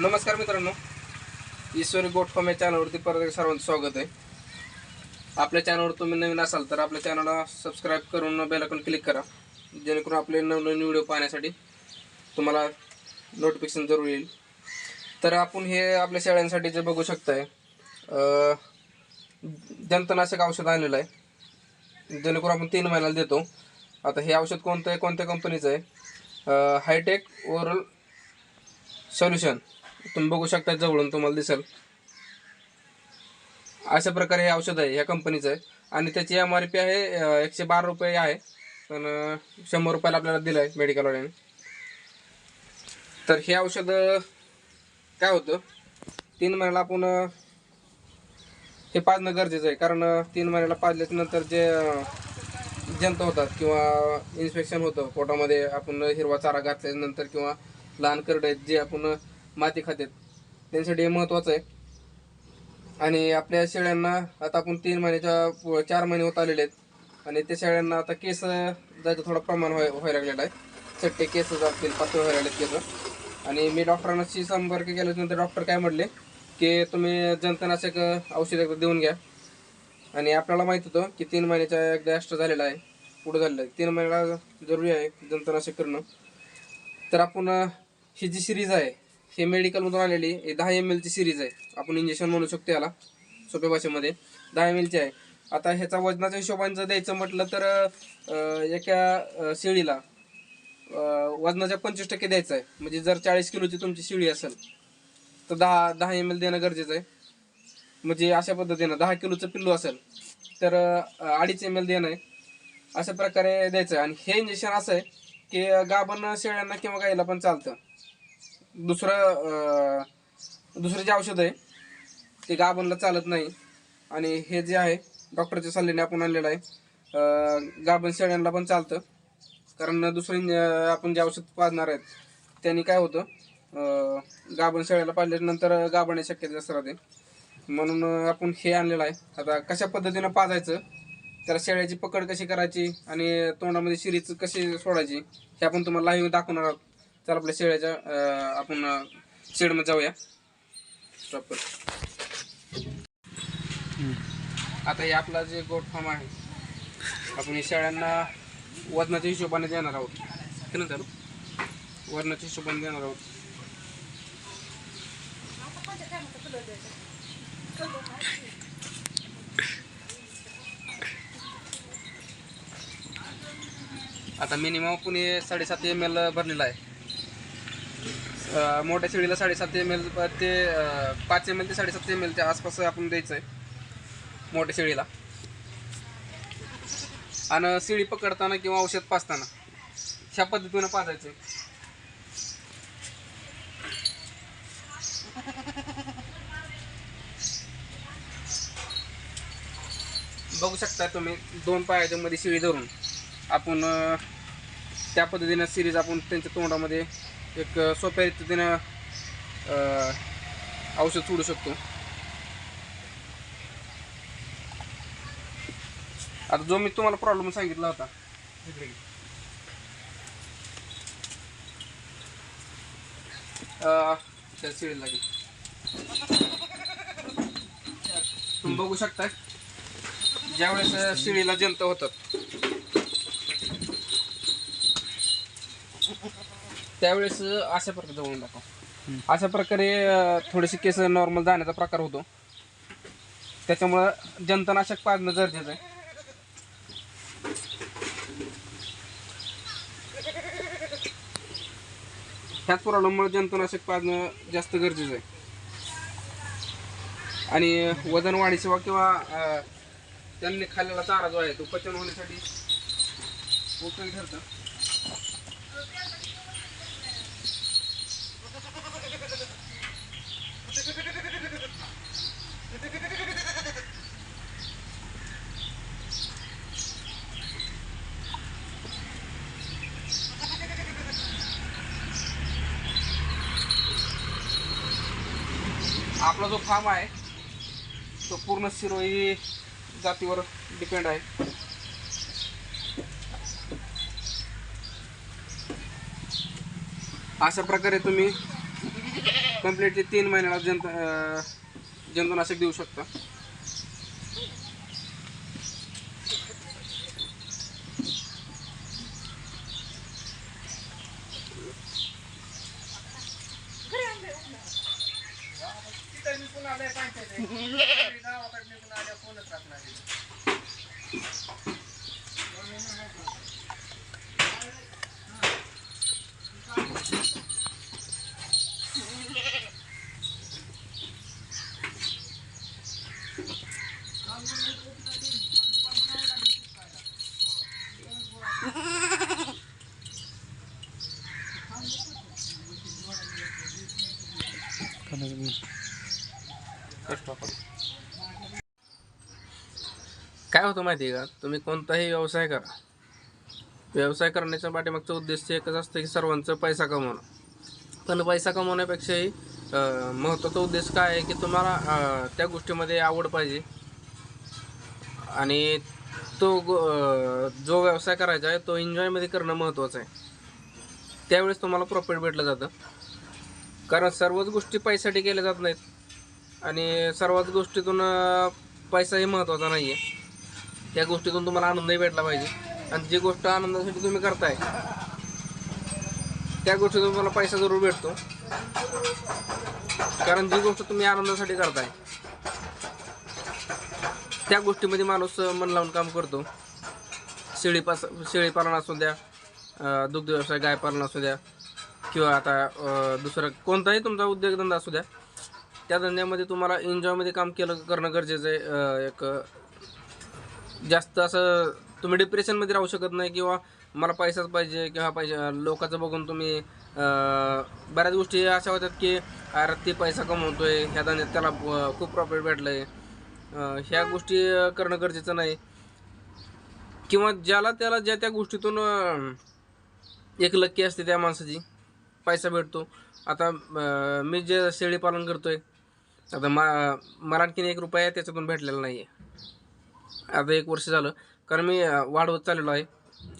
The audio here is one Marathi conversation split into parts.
नमस्कार मित्रांनो ईश्वरी गोटफॉम या चॅनलवरती परत एकदा सर्वांचं स्वागत आहे. आपल्या चॅनलवर तुम्ही नवीन असाल तर आपल्या चॅनलला सबस्क्राईब करून बेलायकॉन क्लिक करा. जेणेकरून आपले नवनवीन व्हिडिओ पाहण्यासाठी तुम्हाला नोटिफिकेशन जरूर येईल. तर आपण हे आपल्या शेळ्यांसाठी जे बघू शकताय जंतनाशक औषध आणलेलं आहे. जेणेकरून आपण तीन महिन्याला देतो. आता हे औषध कोणतं आहे कोणत्या कंपनीचं आहे? हायटेक ओरल सोल्युशन तुम्ही बघू शकता जवळून तुम्हाला दिसेल. अशा प्रकारे हे औषध आहे ह्या कंपनीचं आहे. आणि त्याची एम आर पी आहे एकशे बारा रुपये आहे. पण शंभर रुपयाला आपल्याला दिलं आहे मेडिकलवाल्याने तर हे औषध काय होतं? तीन महिन्याला आपण हे पाजणं गरजेचं आहे. कारण तीन महिन्याला पाजल्याच्यानंतर जे जंत होतात किंवा इन्स्पेक्शन होतं पोटामध्ये आपण हिरवा चारा घातल्यानंतर किंवा लहान करडे आहेत जे आपण माती खातात त्यांच्यासाठी हे महत्त्वाचं आहे. आणि आपल्या शेळ्यांना आता आपण तीन महिन्याच्या पु- चार महिने होत आलेले आहेत. आणि त्या शेळ्यांना आता केस जायचं थोडं प्रमाण व्हाय व्हायला लागलेलं आहे. चट्टे केस जातील पातळ व्हायला लागलेत केस. आणि मी डॉक्टरांशी संपर्क केल्यानंतर डॉक्टर काय म्हटले की तुम्ही जंतनाशक औषध एकदा देऊन घ्या. आणि आपल्याला माहीत होतं की तीन महिन्याच्या एकदा एक्स्ट्रा झालेला आहे. पुढं झालेलं आहे. तीन महिन्याला जरुरी आहे जंतनाशक करणं. तर आपण ही जी सिरीज आहे हे मेडिकलमधून आलेली दहा एम एलची सिरीज आहे. आपण इंजेक्शन म्हणू शकतो याला सोप्या भाषेमध्ये. दहा एम एलची आहे. आता ह्याचा वजनाच्या हिशोबाने जर द्यायचं म्हटलं तर एका शिळीला वजनाच्या पंचवीस टक्के द्यायचं आहे. म्हणजे जर चाळीस किलोची तुमची शिळी असेल तर दहा दहा एम एल देणं गरजेचं आहे. म्हणजे अशा पद्धतीनं दहा किलोचं पिल्लू असेल तर अडीच एम एल देणं आहे. अशा प्रकारे द्यायचं आहे. आणि हे इंजेक्शन असं आहे की गाभण शेळ्यांना किंवा गाईला पण चालतं. दुसरं दुसरं जे औषध आहे ते गाभणला चालत नाही. आणि हे जे आहे डॉक्टरच्या सल्ल्याने आपण आणलेलं आहे. गाभण शेळ्यांना पण चालतं. कारण दुसरं आपण जे औषध पाजणार आहेत त्यांनी काय होतं गाभण शेळ्याला पाजल्यानंतर गाभण शक्यता जास्त राहते. म्हणून आपण हे आणलेलं आहे. आता कशा पद्धतीनं पाजायचं त्याला शेळ्याची पकड कशी करायची आणि तोंडामध्ये शिरीच कशी सोडायची हे आपण तुम्हाला लाईव्ह दाखवणार आहोत. चला आपल्या शेळ्याच्या आपण शेडमध्ये जाऊया. प्रॉपर आता हे आपला जे गोट फार्म आहे आपण शेळ्यांना वजनाच्या हिशोबाने देणार आहोत. की ना चालू वजनाच्या हिशोबाने देणार आहोत. आता मिनिमम आपण साडेसात एम एल भरलेला आहे. मोठ्या शेळीला साडेसात एम एल ते पाच एम एल ते साडेसात एम एलच्या आसपास आपण द्यायचं आहे मोठ्या शेळीला. आणि शिळी पकडताना किंवा औषध पाजताना ह्या पद्धतीनं पाजायचं. बघू शकता तुम्ही दोन पायाच्या मध्ये शिळी धरून आपण त्या पद्धतीनं सिरीज आपण त्यांच्या तोंडामध्ये एक सोप्या अं, औषध सोडू शकतो आता जो मी तुम्हाला प्रॉब्लेम सांगितला होता त्या शिळीला घे. तुम्ही बघू शकता ज्यावेळेस शिळीला जंत होतात त्यावेळेस अशा प्रकारे जवळून दाखव अशा प्रकारे थोडेसे केस नॉर्मल जाण्याचा प्रकार होतो. त्याच्यामुळं जंतनाशक पाजणं गरजेचं आहे. ह्याच प्रॉब्लेममुळे जंतुनाशक पाजणं जास्त गरजेचं आहे. आणि वजन वाढीसेवा किंवा त्यांनी खाल्लेला चारा जो आहे तो पचन होण्यासाठी उपयोगी ठरतं. आपला जो फार्म आहे तो पूर्ण सिरोई जातीवर डिपेंड आहे. अशा प्रकारे तुम्ही कंप्लीटली तीन महिन्याला जंत जंतुनाशक देऊ शकता. काय होतं माहिती आहे का? तुम्ही कोणताही व्यवसाय करा. व्यवसाय करण्याच्या पाठीमागचं उद्देश एकच असतं की सर्वांचं पैसा कमवणं. पण पैसा कमवण्यापेक्षाही महत्त्वाचा उद्देश काय आहे की तुम्हाला त्या गोष्टीमध्ये आवड पाहिजे. आणि तो गो- जो व्यवसाय करायचा आहे तो एन्जॉयमध्ये करणं महत्त्वाचं आहे. त्यावेळेस तुम्हाला प्रॉफिट भेटलं जातं. कारण सर्वच गोष्टी पैशासाठी केल्या जात नाहीत. आणि सर्वच गोष्टीतून पैसाही महत्त्वाचा नाही आहे त्या गोष्टीतून तुम्हाला आनंदही भेटला पाहिजे. आणि जी गोष्ट आनंदासाठी तुम्ही करताय त्या गोष्टीतून तुम्हाला पैसा जरूर भेटतो. कारण जी गोष्ट तुम्ही आनंदासाठी करताय त्या गोष्टीमध्ये माणूस मन लावून काम करतो. शेळीपास शेळीपालन असू द्या दुग्ध व्यवसाय गायपालन असू द्या किंवा आता दुसरा कोणताही तुमचा उद्योगधंदा असू द्या त्या धंद्यामध्ये तुम्हाला एन्जॉयमध्ये काम केलं करणं गरजेचं आहे. एक जास्त असं तुम्ही डिप्रेशनमध्ये राहू शकत नाही किंवा मला पैसाच पाहिजे किंवा पाहिजे लोकांचं बघून तुम्ही बऱ्याच गोष्टी अशा होतात की अरे ते पैसा आहे ह्या धंद्यात त्याला खूप प्रॉफिट भेटलं आहे ह्या गोष्टी करणं गरजेचं नाही. किंवा ज्याला त्याला ज्या त्या गोष्टीतून एक लक्की असते त्या माणसाची पैसा भेटतो. आता मी जे शेळी पालन आहे आता मा मला आणखीन एक रुपया त्याच्यातून भेटलेला नाही आहे आता एक वर्ष झालं. कारण मी वाढवत चाललेलो आहे.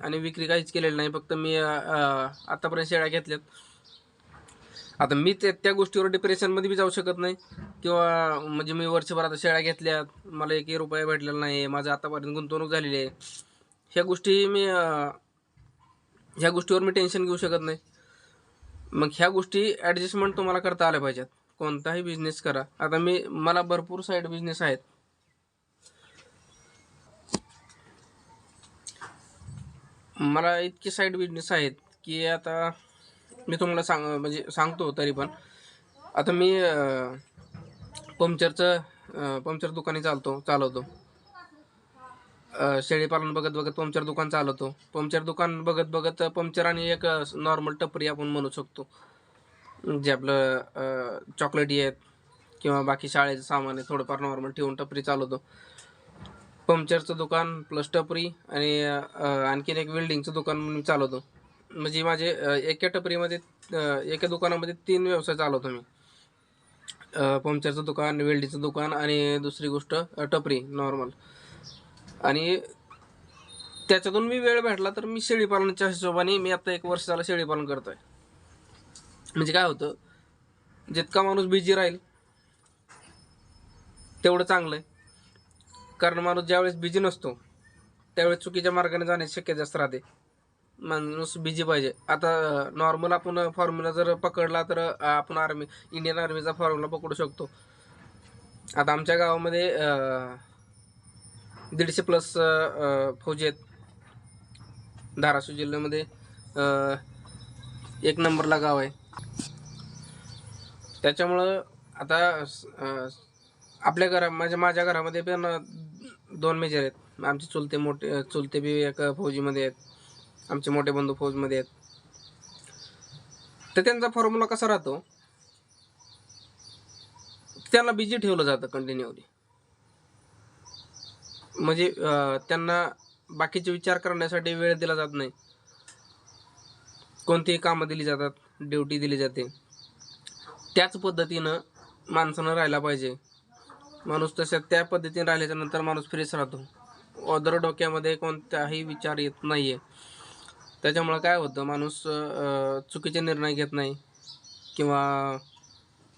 आणि विक्री काहीच केलेली नाही. फक्त मी आत्तापर्यंत शेळ्या घेतल्यात. आता मी ते त्या गोष्टीवर डिप्रेशनमध्ये बी जाऊ शकत नाही. किंवा म्हणजे मी वर्षभर आता शेळ्या घेतल्यात. मला एकही रुपया भेटलेला नाही. आहे माझं आतापर्यंत गुंतवणूक झालेली आहे. ह्या गोष्टी मी ह्या गोष्टीवर मी टेन्शन घेऊ शकत नाही. मग ह्या गोष्टी ॲडजस्टमेंट तुम्हाला करता आल्या पाहिजेत. कोणताही बिझनेस करा. आता मी मला भरपूर साईड बिझनेस आहेत. मला इतके साईड बिझनेस आहेत की आता मी तुम्हाला सांग म्हणजे सांगतो तरी पण. आता मी पंक्चरचं पंक्चर दुकाने चालतो चालवतो. शेळीपालन बघत बघत पंक्चर दुकान चालवतो. पंक्चर दुकान बघत बघत पंक्चर आणि एक नॉर्मल टपरी आपण म्हणू शकतो. जे आपलं चॉकलेटी आहेत किंवा बाकी शाळेचं सामान आहे थोडंफार नॉर्मल ठेवून टपरी चालवतो. पंक्चरचं दुकान प्लस टपरी आणि आणखीन एक वेल्डिंगचं दुकान मी चालवतो. म्हणजे माझे एका टपरीमध्ये एका दुकानामध्ये तीन व्यवसाय चालवतो मी. पंक्चरचं दुकान वेल्डिंगचं दुकान आणि दुसरी गोष्ट टपरी नॉर्मल आणि त्याच्यातून मी वेळ भेटला तर मी शेळीपालनाच्या हिशोबाने मी आता एक वर्ष झालं शेळीपालन आहे म्हणजे काय होतं जितका माणूस बिझी राहील तेवढं चांगलं आहे. कारण माणूस ज्यावेळेस बिझी नसतो त्यावेळेस चुकीच्या मार्गाने जाण्याची शक्यता जास्त राहते. माणूस बिझी पाहिजे. आता नॉर्मल आपण फॉर्म्युला जर पकडला तर आपण आर्मी इंडियन आर्मीचा फॉर्म्युला पकडू शकतो. आता आमच्या गावामध्ये दीडशे प्लस फौजी आहेत. धाराशिव जिल्ह्यामध्ये एक नंबरला गाव आहे. त्याच्यामुळं आता आपल्या घरा माझ्या माझ्या घरामध्ये पण दोन मेजर आहेत. आमचे चुलते मोठे चुलते बी एका फौजीमध्ये आहेत. आमचे मोठे बंधू फौजमध्ये आहेत. तर त्यांचा फॉर्म्युला कसा राहतो? त्यांना बिझी ठेवलं जातं कंटिन्यूली म्हणजे त्यांना बाकीचे विचार करण्यासाठी वेळ दिला जात नाही. कोणतीही कामं दिली जातात ड्युटी दिली जाते. त्याच पद्धतीनं माणसानं राहायला पाहिजे. माणूस तशा त्या पद्धतीने राहिल्याच्या नंतर माणूस फ्रेश राहतो. अदर डोक्यामध्ये कोणताही विचार येत नाही आहे त्याच्यामुळं काय होतं माणूस चुकीचे निर्णय घेत नाही किंवा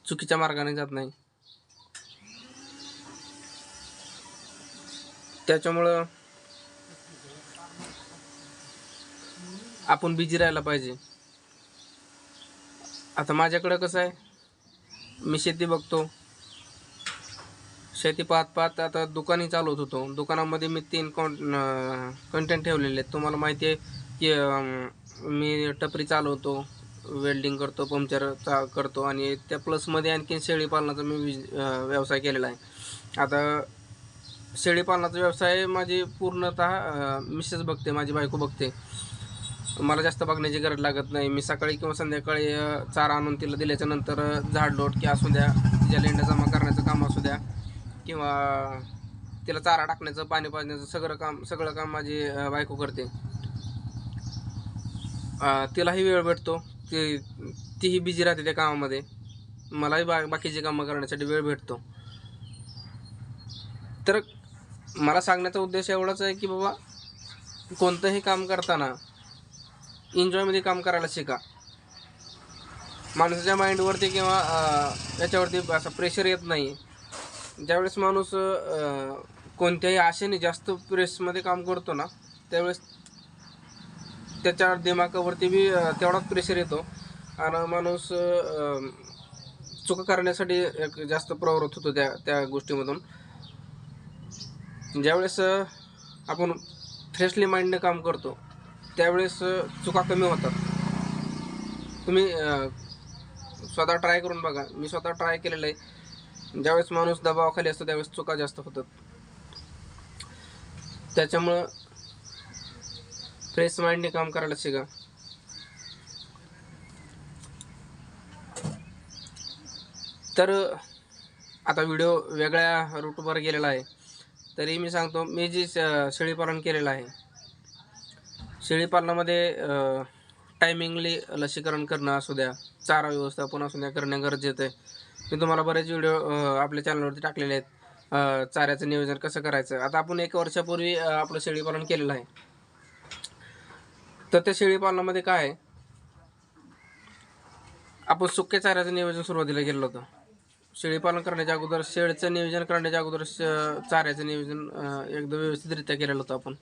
चुकीच्या मार्गाने जात नाही. त्याच्यामुळं आपण बिझी राहायला पाहिजे. आता माझ्याकडं कसं आहे मी शेती बघतो. शेती पाहत पाहत आता दुकानही चालवत होतो. दुकानामध्ये मी तीन कॉन कंटेंट ठेवलेले आहेत. तुम्हाला माहिती आहे की मी टपरी चालवतो वेल्डिंग करतो पंक्चर चा करतो आणि त्या प्लसमध्ये आणखीन शेळी पालनाचा मी विज- व्यवसाय केलेला आहे. आता शेळी पालनाचा व्यवसाय माझी पूर्णतः मिसेस बघते माझी बायको बघते. मला जास्त बघण्याची गरज लागत नाही. मी सकाळी किंवा संध्याकाळी चारा आणून तिला दिल्याच्यानंतर झाड अ, झाडलोट की असू द्या तिच्या लेंड्या जमा करण्याचं काम असू द्या किंवा तिला चारा टाकण्याचं पाणी पाजण्याचं सगळं काम सगळं काम माझी बायको करते. तिलाही वेळ भेटतो. ती तीही बिझी राहते त्या कामामध्ये. मलाही बा बाकीची कामं करण्यासाठी वेळ भेटतो. तर मला सांगण्याचा उद्देश एवढाच आहे की बाबा कोणतंही काम करताना एन्जॉयमध्ये काम करायला शिका. माणसाच्या माइंडवरती किंवा याच्यावरती असं प्रेशर येत नाही. ज्यावेळेस माणूस कोणत्याही आशेने जास्त प्रेसमध्ये काम करतो ना त्यावेळेस त्याच्या दिमागावरती बी तेवढाच प्रेशर येतो. आणि माणूस अं, चुका करण्यासाठी एक जास्त प्रवृत्त होतो त्या त्या गोष्टीमधून. ज्यावेळेस आपण फ्रेशली माइंडने काम करतो त्यावेळेस चुका कमी होतात. तुम्ही स्वतः ट्राय करून बघा. मी स्वतः ट्राय केलेलं आहे. ज्यावेळेस माणूस दबावाखाली असतो त्यावेळेस चुका जास्त होतात. त्याच्यामुळं फ्रेश माइंडने काम करायला शिका. तर आता व्हिडिओ वेगळ्या रूटवर गेलेला आहे. तरी मी सांगतो मी जी श- शेळीपालन केलेलं आहे शेळीपालनामध्ये टायमिंगली लसीकरण करणं असू द्या चारा व्यवस्थापन असू द्या करणं गरजेचं आहे. मी तुम्हाला बरेच व्हिडिओ आपल्या चॅनलवरती टाकलेले आहेत. चाऱ्याचं नियोजन कसं करायचं? आता आपण एक वर्षापूर्वी आपलं शेळीपालन केलेलं आहे. तर त्या शेळीपालनामध्ये काय आहे? आपण सुक्या चाऱ्याचं नियोजन सुरुवातीला केलं होतं. शेळीपालन करण्याच्या अगोदर शेळचं नियोजन करण्याच्या अगोदर चाऱ्याचं नियोजन एकदम व्यवस्थितरित्या केलेलं होतं आपण.